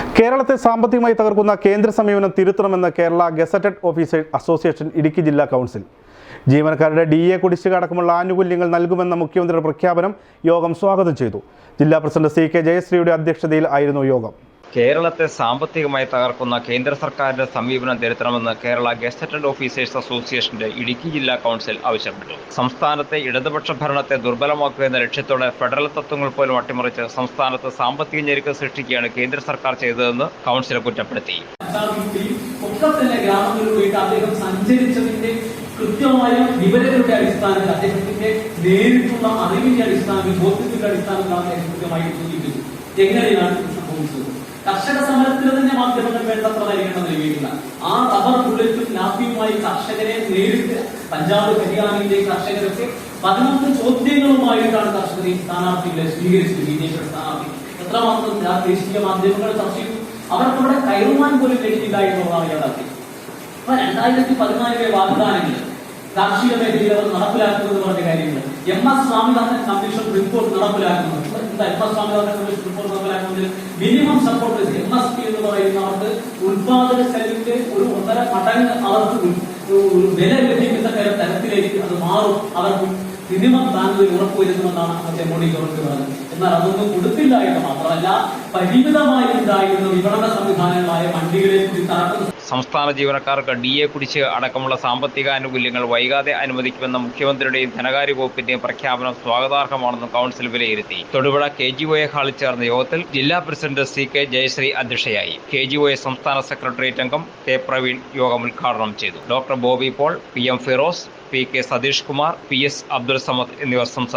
കേരളത്തെ സാമ്പത്തികമായി തകർക്കുന്ന കേന്ദ്ര സമീപനം തിരുത്തണമെന്ന് Kerala gazetted officers association Idukki ജില്ലാ കൗൺസിൽ. ജീവനക്കാരുടെ ഡി എ കുടിശ്ശിക അടക്കമുള്ള ആനുകൂല്യങ്ങൾ നൽകുമെന്ന മുഖ്യമന്ത്രിയുടെ പ്രഖ്യാപനം യോഗം സ്വാഗതം ചെയ്തു. ജില്ലാ പ്രസിഡന്റ് സി കെ ജയശ്രീയുടെ അധ്യക്ഷതയിൽ ആയിരുന്നു യോഗം. കേരളത്തെ സാമ്പത്തികമായി തകർക്കുന്ന കേന്ദ്ര സർക്കാരിന്റെ സമീപനം തിരുത്തണമെന്ന് കേരള ഗസറ്റഡ് ഓഫീസേഴ്സ് അസോസിയേഷന്റെ ഇടുക്കി ജില്ലാ കൗൺസിൽ ആവശ്യപ്പെട്ടു. സംസ്ഥാനത്തെ ഇടതുപക്ഷ ഭരണത്തെ ദുർബലമാക്കുക എന്ന ലക്ഷ്യത്തോടെ ഫെഡറൽ തത്വങ്ങൾ പോലും അട്ടിമറിച്ച് സംസ്ഥാനത്ത് സാമ്പത്തിക ഞെരുക്കം സൃഷ്ടിക്കുകയാണ് കേന്ദ്ര സർക്കാർ ചെയ്തതെന്ന് കൗൺസിൽ കുറ്റപ്പെടുത്തി. അദ്ദേഹം സഞ്ചരിച്ചതിന്റെ കൃത്യമായ വിവരങ്ങളുടെ അടിസ്ഥാനത്തിൽ അദ്ദേഹത്തിന്റെ നേരിട്ടുള്ള അറിവിന്റെ അടിസ്ഥാനത്തിൽ ബോധ്യത്തിന്റെ അടിസ്ഥാനത്തിലാണ് അദ്ദേഹം കൃത്യമായി എങ്ങനെയാണ് സംഭവിച്ചത്? കർഷക സമരത്തിന് തന്നെ മാധ്യമങ്ങൾ വേണ്ടത്ര പരിഗണന നൽകിയിട്ടില്ല ആ റബ്ബർ ബുള്ളറ്റും ലാത്തിയുമായി കർഷകരെ നേരിട്ട് പഞ്ചാബ് ഹരിയാനയിലെ കർഷകരൊക്കെ പതിനൊന്ന് ചോദ്യങ്ങളുമായിട്ടാണ് കർഷകർ ഈ സ്ഥാനാർത്ഥികളെ സ്വീകരിച്ചത് ബി ജെ പിയുടെ സ്ഥാനാർത്ഥി. എത്രമാത്രം ദേശീയ മാധ്യമങ്ങൾ ചർച്ച ചെയ്തു. അവർക്ക് അവിടെ കയറുവാൻ പോലും കഴിഞ്ഞില്ല എന്നുള്ളതാണ് യാഥാർത്ഥ്യം അപ്പൊ രണ്ടായിരത്തി പതിനാലിലെ വാഗ്ദാനങ്ങൾ കാർഷിക മേഖലയിൽ അവർ നടപ്പിലാക്കുന്നത് പറഞ്ഞ കാര്യങ്ങൾ M S Swaminathan commission report നടപ്പിലാക്കുന്നത് M S Swaminathan commission report നടപ്പിലാക്കുന്നതിൽ minimum support M S P എന്ന് പറയുന്ന അവർക്ക് ഉത്പാദന ചെലവിന്റെ ഒരു ഒന്നര മടങ്ങ് അവർക്ക് വില ലഭിക്കുന്ന തര- തരത്തിലേക്ക് അത് മാറും. അവർക്ക് മിനിമം ബാങ്കുകൾ ഉറപ്പുവരുത്തുമെന്നാണ് അന്നത്തെ മോഡി ഗവൺമെന്റ് പറഞ്ഞത് എന്നാൽ അതൊന്നും കൊടുത്തില്ല എന്ന് മാത്രമല്ല പരിമിതമായി ഉണ്ടായിരുന്ന വിപണന സംസ്ഥാന ജീവനക്കാർക്ക് ഡി എ കുടിശ്ശിക അടക്കമുള്ള സാമ്പത്തിക ആനുകൂല്യങ്ങൾ വൈകാതെ അനുവദിക്കുമെന്ന മുഖ്യമന്ത്രിയുടെയും ധനകാര്യ വകുപ്പിന്റെയും പ്രഖ്യാപനം സ്വാഗതാർഹമാണെന്ന് കൌൺസിൽ വിലയിരുത്തി. Thodupuzha K G O A ഹാളിൽ ചേർന്ന യോഗത്തിൽ ജില്ലാ പ്രസിഡന്റ് സി കെ ജയശ്രീ അധ്യക്ഷയായി. കെ ജി ഒ എ സംസ്ഥാന സെക്രട്ടേറിയറ്റ് അംഗം കെ പ്രവീൺ യോഗം ഉദ്ഘാടനം ചെയ്തു. Doctor Bobby Paul P M Firoz P K Satheesh Kumar P S Abdul Samad എന്നിവർ സംസാരിച്ചു.